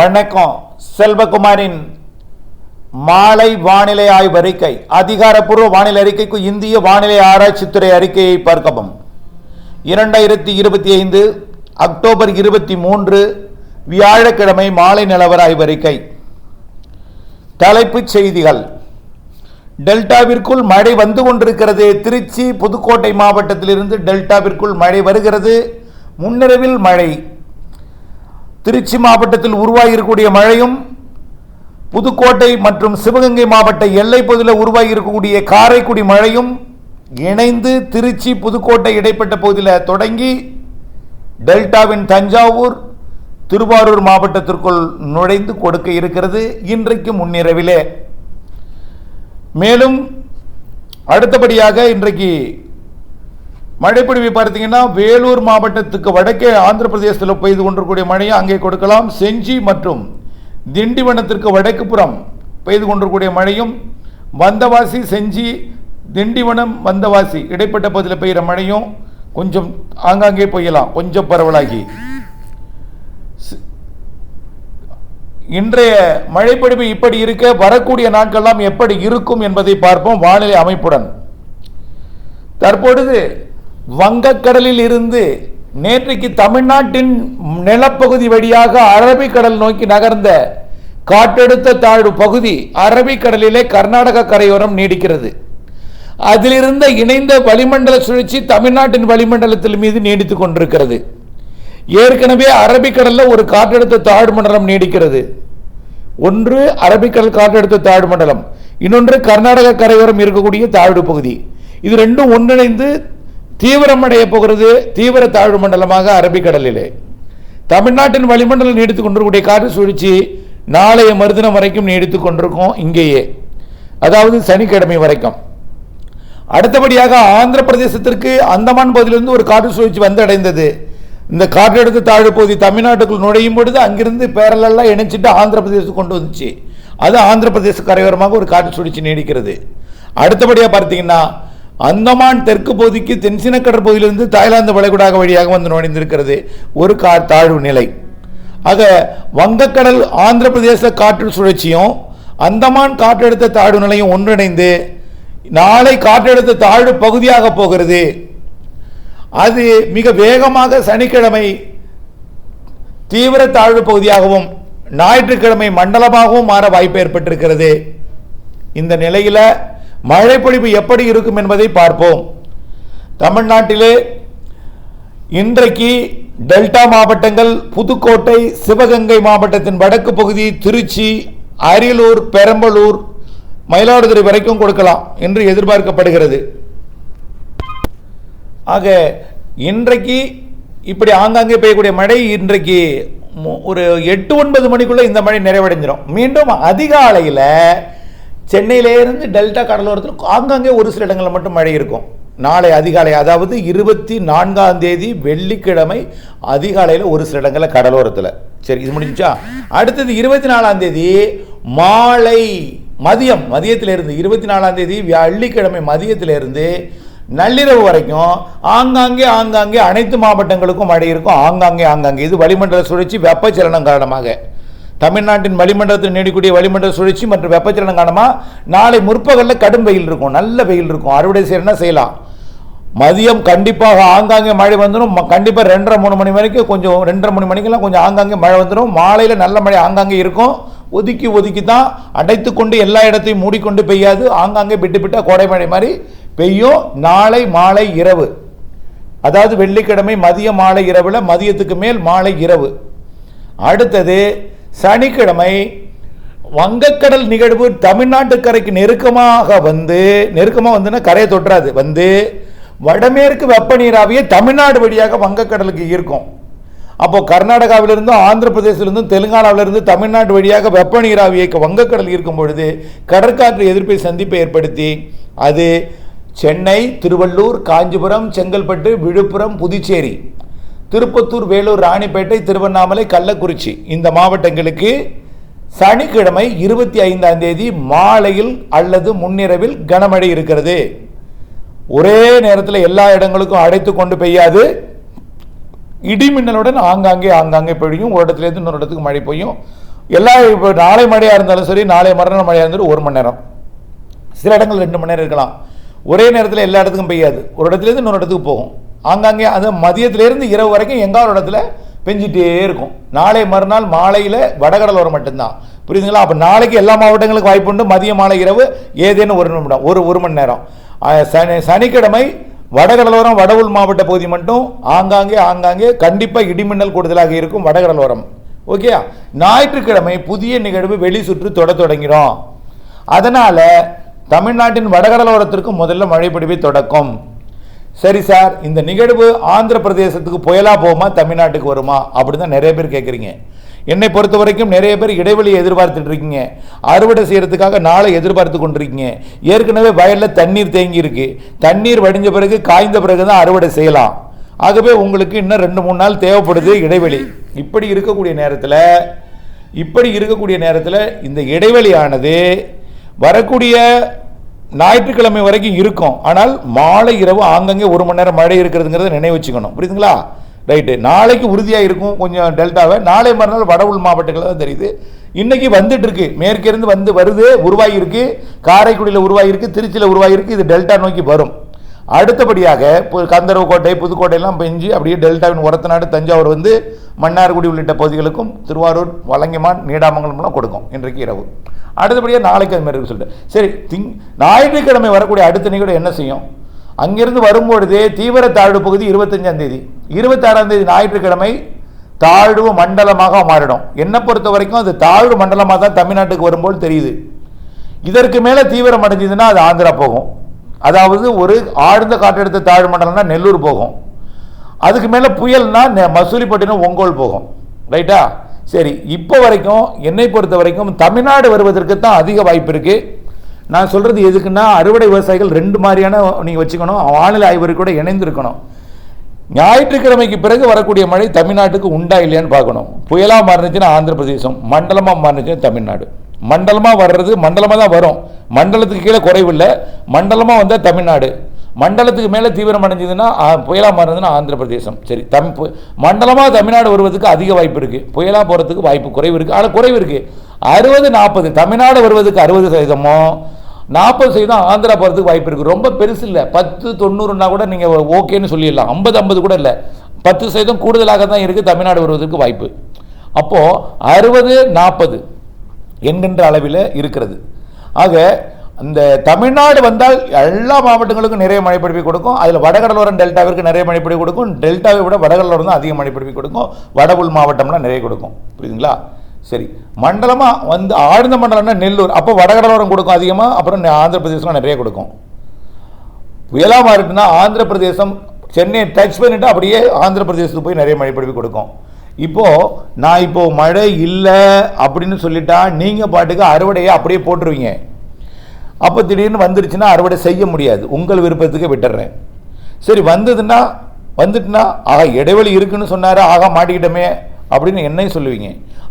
வணக்கம். செல்வகுமாரின் மாலை வானிலை ஆய்வறிக்கை அதிகாரப்பூர்வ வானிலை அறிக்கைக்கு இந்திய வானிலை ஆராய்ச்சித்துறை அறிக்கையை பார்க்கவும். இரண்டாயிரத்தி இருபத்தி ஐந்து அக்டோபர் இருபத்தி மூன்று வியாழக்கிழமை மாலை நிலவர ஆய்வறிக்கை தலைப்புச் செய்திகள். டெல்டாவிற்குள் மழை வந்து கொண்டிருக்கிறது. திருச்சி புதுக்கோட்டை மாவட்டத்திலிருந்து டெல்டாவிற்குள் மழை வருகிறது. முன்னிரவில் மழை. திருச்சி மாவட்டத்தில் உருவாகியிருக்கக்கூடிய மழையும் புதுக்கோட்டை மற்றும் சிவகங்கை மாவட்ட எல்லை பகுதியில் உருவாகியிருக்கக்கூடிய காரைக்குடி மழையும் இணைந்து திருச்சி புதுக்கோட்டை இடைப்பட்ட பகுதியில் தொடங்கி டெல்டாவின் தஞ்சாவூர் திருவாரூர் மாவட்டத்திற்குள் நுழைந்து கொடுக்க இருக்கிறது இன்றைக்கு முன்னிரவிலே. மேலும் அடுத்தபடியாக இன்றைக்கு மழைப்பொழிவை பார்த்தீங்கன்னா வேலூர் மாவட்டத்துக்கு வடக்கே ஆந்திர பிரதேசத்தில் பெய்து கொண்டிருக்கூடிய மழையை அங்கே கொடுக்கலாம். செஞ்சி மற்றும் திண்டிவனத்திற்கு வடக்கு புறம் பெய்து கொண்டிருக்கூடிய மழையும் வந்தவாசி செஞ்சி திண்டிவனம் வந்தவாசி இடைப்பட்ட பகுதியில் பெய்கிற மழையும் கொஞ்சம் ஆங்காங்கே பெய்யலாம். கொஞ்சம் பரவலாகி. இன்றைய மழைப்பொழிவு இப்படி இருக்க வரக்கூடிய நாட்கள்லாம் எப்படி இருக்கும் என்பதை பார்ப்போம் வானிலை அமைப்புடன். தற்பொழுது வங்கக்கடலில் இருந்து நேற்றைக்கு தமிழ்நாட்டின் நிலப்பகுதி வழியாக அரபிக்கடல் நோக்கி நகர்ந்த காற்றழுத்த தாழ்வு பகுதி அரபிக்கடலிலே கர்நாடக கரையோரம் நீடிக்கிறது. அதிலிருந்த இணைந்த வளிமண்டல சுழற்சி தமிழ்நாட்டின் வளிமண்டலத்தில் மீது நீடித்துக் கொண்டிருக்கிறது. ஏற்கனவே அரபிக்கடலில் ஒரு காற்றழுத்த தாழ்வு மண்டலம் நீடிக்கிறது. ஒன்று அரபிக்கடல் காற்றழுத்த தாழ்வு மண்டலம் இன்னொன்று கர்நாடக கரையோரம் இருக்கக்கூடிய தாழ்வு பகுதி. இது ரெண்டும் ஒன்றிணைந்து தீவிரமடைய போகிறது தீவிர தாழ்வு மண்டலமாக அரபிக்கடலிலே தமிழ்நாட்டின் வளிமண்டலம் நீடித்துக் கொண்டிருக்கக்கூடிய காற்று சுழற்சி நாளைய மறுதினம் வரைக்கும் நீடித்து கொண்டிருக்கும் இங்கேயே. அதாவது சனிக்கிழமை வரைக்கும். அடுத்தபடியாக ஆந்திர பிரதேசத்திற்கு அந்தமான் பகுதியிலிருந்து ஒரு காற்று சுழற்சி வந்து அடைந்தது இந்த காற்றெடுத்த தாழ்வு பகுதி தமிழ்நாட்டுக்குள் நுழையும் பொழுது அங்கிருந்து பேரலெல்லாம் இணைச்சிட்டு ஆந்திர பிரதேசத்துக்கு கொண்டு வந்துச்சு. அது ஆந்திர பிரதேச கரையோரமாக ஒரு காற்று சுழற்சி நீடிக்கிறது. அடுத்தபடியாக பார்த்தீங்கன்னா அந்தமான் தெற்கு பகுதிக்கு தென்சின கடற்பகுதியிலிருந்து தாய்லாந்து வளைகுடாக வழியாக வந்து நுழைந்திருக்கிறது ஒரு கா தாழ்வு நிலை. ஆக வங்கக்கடல் ஆந்திர பிரதேச காற்று சுழற்சியும் அந்தமான் காற்றழுத்த தாழ்வு நிலையும் ஒன்றிணைந்து நாளை காற்றழுத்த தாழ்வு பகுதியாக போகிறது. அது மிக வேகமாக சனிக்கிழமை தீவிர தாழ்வு பகுதியாகவும் ஞாயிற்றுக்கிழமை மண்டலமாகவும் மாற வாய்ப்பு ஏற்பட்டிருக்கிறது. இந்த நிலையில் மழைப்பொழிவு எப்படி இருக்கும் என்பதை பார்ப்போம். தமிழ்நாட்டிலே இன்றைக்கு டெல்டா மாவட்டங்கள் புதுக்கோட்டை சிவகங்கை மாவட்டத்தின் வடக்கு பகுதி திருச்சி அரியலூர் பெரம்பலூர் மயிலாடுதுறை வரைக்கும் கொடுக்கலாம் என்று எதிர்பார்க்கப்படுகிறது. ஆக இன்றைக்கு இப்படி ஆங்காங்கே பெய்யக்கூடிய மழை இன்றைக்கு மு- ஒரு எட்டு ஒன்பது மணிக்குள்ளே இந்த மழை நிறைவடைஞ்சிரும். மீண்டும் அதிகாலையில் சென்னையிலேருந்து டெல்டா கடலோரத்தில் ஆங்காங்கே ஒரு சில இடங்களில் மட்டும் மழை இருக்கும். நாளை அதிகாலை அதாவது இருபத்தி நான்காம் தேதி வெள்ளிக்கிழமை அதிகாலையில் ஒரு சில இடங்களில் கடலோரத்தில். சரி இது முடிஞ்சா அடுத்தது இருபத்தி நாலாம் தேதி மாலை மதியம் மதியத்திலிருந்து இருபத்தி நாலாம் தேதி வெள்ளிக்கிழமை மதியத்திலிருந்து நள்ளிரவு வரைக்கும் ஆங்காங்கே ஆங்காங்கே அனைத்து மாவட்டங்களுக்கும் மழை இருக்கும். ஆங்காங்கே ஆங்காங்கே. இது வளிமண்டல சுழற்சி வெப்பச்சலனம் காரணமாக. தமிழ்நாட்டின் வளிமண்டலத்தில் நீடிக்கூடிய வளிமண்டல சுழற்சி மற்றும் வெப்பச்சலனம் காரணமாக நாளை முற்பகலில் கடும் வெயில் இருக்கும் நல்ல வெயில் இருக்கும். அறுவடை செய்யணும்னா செய்யலாம்? மதியம் கண்டிப்பாக ஆங்காங்கே மழை வந்துடும். கண்டிப்பாக ரெண்டரை மூணு மணி வரைக்கும் கொஞ்சம் ரெண்டரை மூணு மணிக்கெல்லாம் கொஞ்சம் ஆங்காங்கே மழை வந்துடும். மாலையில் நல்ல மழை ஆங்காங்கே இருக்கும். ஒதுக்கி ஒதுக்கி தான் அடைத்து கொண்டு எல்லா இடத்தையும் மூடிக்கொண்டு பெய்யாது. ஆங்காங்கே விட்டு விட்டால் கோடை மழை மாதிரி பெய்யும். நாளை மாலை இரவு. அதாவது வெள்ளிக்கிழமை மதிய மாலை இரவில் மதியத்துக்கு மேல் மாலை இரவு. அடுத்தது சனிக்கிழமை வங்கக்கடல் நிகழ்வு தமிழ்நாட்டு கரைக்கு நெருக்கமாக வந்து நெருக்கமாக வந்துன்னா கரையை தொற்றாது வந்து வடமேற்கு வெப்ப நீராவியை தமிழ்நாடு வழியாக வங்கக்கடலுக்கு ஈர்க்கும். அப்போது கர்நாடகாவிலிருந்தும் ஆந்திர பிரதேசத்திலிருந்தும் தெலுங்கானாவிலிருந்து தமிழ்நாடு வழியாக வெப்ப நீராவியை வங்கக்கடல் ஈர்க்கும் பொழுது கடற்காற்று எதிர்ப்பை சந்திப்பை ஏற்படுத்தி அது சென்னை திருவள்ளூர் காஞ்சிபுரம் செங்கல்பட்டு விழுப்புரம் புதுச்சேரி திருப்பத்தூர் வேலூர் ராணிப்பேட்டை திருவண்ணாமலை கள்ளக்குறிச்சி இந்த மாவட்டங்களுக்கு சனிக்கிழமை இருபத்தி ஐந்தாம் தேதி மாலையில் அல்லது முன்னிரவில் கனமழை இருக்கிறது. ஒரே நேரத்தில் எல்லா இடங்களுக்கும் அடைத்து கொண்டு பெய்யாது. இடிமின்னலுடன் ஆங்காங்கே ஆங்காங்கே பெய்யும் ஒரு இடத்துலேருந்து இன்னொரு இடத்துக்கு மழை பெய்யும். எல்லா இப்போ நாளை மழையாக இருந்தாலும் சரி நாளை மறுநாள் மழையாக இருந்தாலும் ஒரு மணி நேரம். சில இடங்கள் ரெண்டு மணி நேரம் இருக்கலாம். ஒரே நேரத்தில் எல்லா இடத்துக்கும் பெய்யாது. ஒரு இடத்துலேருந்து இன்னொரு இடத்துக்கு போகும். ஆங்காங்கே அது மதியத்திலேருந்து இரவு வரைக்கும் எங்கா இடத்துல பெஞ்சிட்டே இருக்கும். நாளை மறுநாள் மாலையில் வடகடலோரம் மட்டும்தான். புரியுதுங்களா? அப்போ நாளைக்கு எல்லா மாவட்டங்களுக்கும் வாய்ப்பு உண்டு. மதிய மாலை இரவு ஏதேனும் ஒரு நிமிடம் ஒரு ஒரு மணி நேரம். சனி சனிக்கிழமை வடகடலோரம் வட உள் மாவட்ட பகுதி மட்டும் ஆங்காங்கே ஆங்காங்கே கண்டிப்பாக இடிமின்னல் கூடுதலாக இருக்கும் வடகடலோரம். ஓகே ஞாயிற்றுக்கிழமை புதிய நிகழ்வு வெளி சுற்று தொட தொடங்கிறோம். அதனால் தமிழ்நாட்டின் வடகடலோரத்திற்கு முதல்ல மழைப்பிடிவை தொடக்கம். சரி சார் இந்த நிகழ்வு ஆந்திர பிரதேசத்துக்கு புயலாக போகுமா தமிழ்நாட்டுக்கு வருமா? அப்படின்னு தான் நிறைய பேர் கேட்குறீங்க என்னை பொறுத்த வரைக்கும் நிறைய பேர் இடைவெளி எதிர்பார்த்துட்டு இருக்கீங்க. அறுவடை செய்யறதுக்காக நாளை எதிர்பார்த்து கொண்டிருக்கீங்க. ஏற்கனவே வயலில் தண்ணீர் தேங்கி இருக்கு தண்ணீர் வடிஞ்ச பிறகு காய்ந்த பிறகு தான் அறுவடை செய்யலாம். ஆகவே உங்களுக்கு இன்னும் ரெண்டு மூணு நாள் தேவைப்படுது இடைவெளி. இப்படி இருக்கக்கூடிய நேரத்தில் இப்படி இருக்கக்கூடிய நேரத்தில் இந்த இடைவெளியானது வரக்கூடிய ஞாயிற்றுக்கிழமை வரைக்கும் இருக்கும். ஆனால் மாலை இரவு ஆங்கங்கே ஒரு மணி நேரம் மழை இருக்கிறதுங்கிறத நினைவு வச்சுக்கணும். புரியுதுங்களா? ரைட்டு. நாளைக்கு உறுதியாக இருக்கும் கொஞ்சம் டெல்டாவை. நாளை மறுநாள் வட உள் மாவட்டங்களில் தான் தெரியுது. இன்னைக்கு வந்துட்டு இருக்கு மேற்கிருந்து வந்து வருது உருவாகி இருக்கு காரைக்குடியில் உருவாகி இருக்கு திருச்சியில் உருவாகி இருக்கு இது டெல்டா நோக்கி வரும். அடுத்தபடியாக இப்போ கந்தரவக்கோட்டை புதுக்கோட்டையெல்லாம் பெஞ்சு அப்படியே டெல்டாவின் உரத்தநாடு தஞ்சாவூர் வந்து மன்னார்குடி உள்ளிட்ட பகுதிகளுக்கும் திருவாரூர் வலங்கமான் நீடாமங்கலம்லாம் கொடுக்கும் இன்றைக்கு இரவு. அடுத்தபடியாக நாளைக்கு அது மாதிரி சொல்லிட்டு. சரி திங் ஞாயிற்றுக்கிழமை வரக்கூடிய அடுத்த நிகழ்வு என்ன செய்யும்? அங்கிருந்து வரும்பொழுதே தீவிர தாழ்வு பகுதி இருபத்தஞ்சாம் தேதி. இருபத்தாறாம் தேதி ஞாயிற்றுக்கிழமை தாழ்வு மண்டலமாக மாறிடும். என்னை பொறுத்த வரைக்கும் அது தாழ்வு மண்டலமாக தான் தமிழ்நாட்டுக்கு வரும்போது தெரியுது. இதற்கு மேலே தீவிரம் அடைஞ்சதுன்னா அது ஆந்திரா போகும். அதாவது ஒரு ஆழ்ந்த காற்றழுத்த தாழ்வு மண்டலம்னா நெல்லூர் போகும். அதுக்கு மேலே புயல்னா நெ- மசூலிப்பட்டினம் ஒங்கோல் போகும். ரைட்டா? சரி இப்போ வரைக்கும் என்னை பொறுத்த வரைக்கும் தமிழ்நாடு வருவதற்கு தான் அதிக வாய்ப்பு இருக்குது நான் சொல்கிறது எதுக்குன்னா அறுவடை விவசாயிகள் ரெண்டு மாதிரியான நீங்கள் வச்சுக்கணும். வானிலை ஆய்வறி கூட இணைந்திருக்கணும். ஞாயிற்றுக்கிழமைக்கு பிறகு வரக்கூடிய மழை தமிழ்நாட்டுக்கு உண்டா இல்லையான்னு பார்க்கணும். புயலாக மாறினுச்சுன்னா ஆந்திர பிரதேசம் மண்டலமாக மாறினுச்சுன்னா தமிழ்நாடு. மண்டலமாக வர்றது மண்டலமாக தான் வரும். மண்டலத்துக்கு கீழே குறைவில்லை. மண்டலமாக வந்தால் தமிழ்நாடு. மண்டலத்துக்கு மேலே தீவிரம் அடைஞ்சதுன்னா புயலாக புயலா மாறினதுன்னா ஆந்திர பிரதேசம் சரி தம் மண்டலமாக தமிழ்நாடு வருவதுக்கு அதிக வாய்ப்பு இருக்குது புயலாக போகிறதுக்கு வாய்ப்பு குறைவு இருக்குது ஆனால் குறைவு இருக்குது அறுபது நாற்பது தமிழ்நாடு வருவதுக்கு அறுபது சதவீதமோ நாற்பது சதவீதம் ஆந்திரா போகிறதுக்கு வாய்ப்பு இருக்குது ரொம்ப பெருசு இல்லை. பத்து தொண்ணூறுனா கூட நீங்கள் ஓகேன்னு சொல்லிடலாம். ஐம்பது ஐம்பது கூட இல்லை. பத்து சதவீதம் கூடுதலாக தான் இருக்குது தமிழ்நாடு வருவதற்கு வாய்ப்பு. அப்போது அறுபது நாற்பது என்கின்ற அளவில் இருக்கிறது. ஆக இந்த தமிழ்நாடு வந்தால் எல்லா மாவட்டங்களுக்கும் நிறைய மழைப்பிடிப்பு கொடுக்கும். அதில் வடகடலோரம் டெல்டாவிற்கு நிறைய மழைப்பிடிப்பு கொடுக்கும். டெல்டாவை விட வடகடலோரம் தான் அதிக மழைப்பிடிப்பு கொடுக்கும். வட உள் மாவட்டம்லாம் நிறைய கொடுக்கும். புரியுதுங்களா? சரி. மண்டலமாக வந்து ஆழ்ந்த மண்டலம்னா நெல்லூர். அப்போ வடகடலோரம் கொடுக்கும் அதிகமாக அப்புறம் ஆந்திர பிரதேசம்லாம் நிறைய கொடுக்கும். புயலாக மாறிட்டுனா ஆந்திர பிரதேசம் சென்னையை டச் பண்ணிவிட்டு அப்படியே ஆந்திர பிரதேசத்துக்கு போய் நிறைய மழை கொடுக்கும். இப்போது நான் இப்போது மழை இல்லை அப்படின்னு சொல்லிட்டா நீங்கள் பாட்டுக்கு அறுவடையை அப்படியே போட்டுருவீங்க. அப்போ திடீர்னு வந்துருச்சுன்னா அறுவடை செய்ய முடியாது. உங்கள் விருப்பத்துக்கு விட்டுறேன். சரி வந்ததுன்னா வந்துட்டுனா ஆக இடைவெளி இருக்குன்னு சொன்னார் ஆக மாட்டிக்கிட்டோமே அப்படின்னு என்னையும் சொல்லுவீங்க.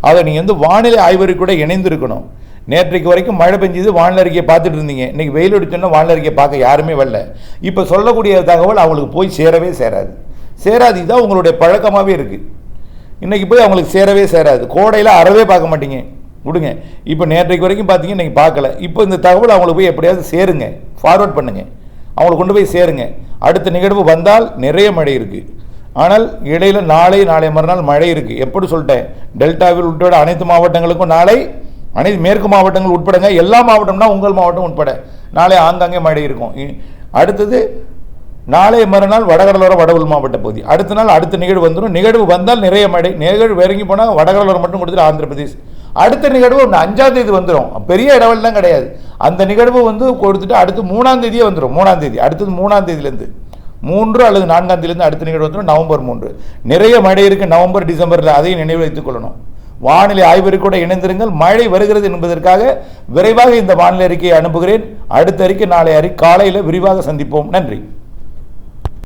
ஆக நீங்கள் வந்து வானிலை ஆய்வறி கூட இணைந்திருக்கணும். நேற்றைக்கு வரைக்கும் மழை பெஞ்சது வானிலை அறிக்கையை பார்த்துட்டு இருந்தீங்க. இன்றைக்கி வெயில் அடிச்சோன்னா வானிலை அறிக்கையை பார்க்க யாருமே வரல. இப்போ சொல்லக்கூடிய தகவல் அவங்களுக்கு போய் சேரவே சேராது. சேராது இதுதான் உங்களுடைய பழக்கமாகவே இருக்குது இன்றைக்கி போய் அவங்களுக்கு சேரவே சேராது. கோடையில் அறவே பார்க்க மாட்டீங்க. விடுங்க. இப்போ நேற்றைக்கு வரைக்கும் பார்த்தீங்க இன்றைக்கி பார்க்கல. இப்போ இந்த தகவல் அவங்களுக்கு போய் எப்படியாவது சேருங்க. ஃபார்வர்ட் பண்ணுங்கள் அவங்களை கொண்டு போய் சேருங்க. அடுத்த நிகழ்வு வந்தால் நிறைய மழை இருக்குது ஆனால் இடையில் நாளை நாளை மறுநாள் மழை இருக்குது எப்படி சொல்லிட்டேன்? டெல்டாவில் உட்பட அனைத்து மாவட்டங்களுக்கும் நாளை அனைத்து மேற்கு மாவட்டங்கள் உட்படங்க எல்லா மாவட்டம்னா உங்கள் மாவட்டம் உட்பட நாளை ஆங்காங்கே மழை இருக்கும். இ- அடுத்தது நாளை மறுநாள் வடகடலோர வடவுள் மாவட்ட பகுதி. அடுத்த நாள் அடுத்த நிகழ்வு வந்துடும் நிகழ்வு வந்தால் நிறைய மழை. நிகழ்வு இறங்கி போனால் வடகடலோரம் மட்டும் கொடுத்துட்டு ஆந்திர பிரதேஷ் அடுத்த நிகழ்வு ஒன்று அஞ்சாம் தேதி வந்துடும் பெரிய இடவெல்லாம் கிடையாது. அந்த நிகழ்வு வந்து கொடுத்துட்டு அடுத்து மூணாம் தேதியே வந்துடும் மூணாம் தேதி. அடுத்தது மூணாம் தேதியிலேருந்து. மூன்று அல்லது நான்காம் தேதியிலேருந்து அடுத்த நிகழ்வு வந்துடும் நவம்பர் மூன்று. நிறைய மழை இருக்குது நவம்பர் டிசம்பரில் அதையும் நினைவு வைத்துக் கொள்ளணும். வானிலை ஆய்வறி கூட இணைந்திருங்கள். மழை வருகிறது என்பதற்காக விரைவாக இந்த வானிலை அறிக்கையை அனுப்புகிறேன். அடுத்த அறிக்கை நாளை அறி காலையில் விரிவாக சந்திப்போம். நன்றி.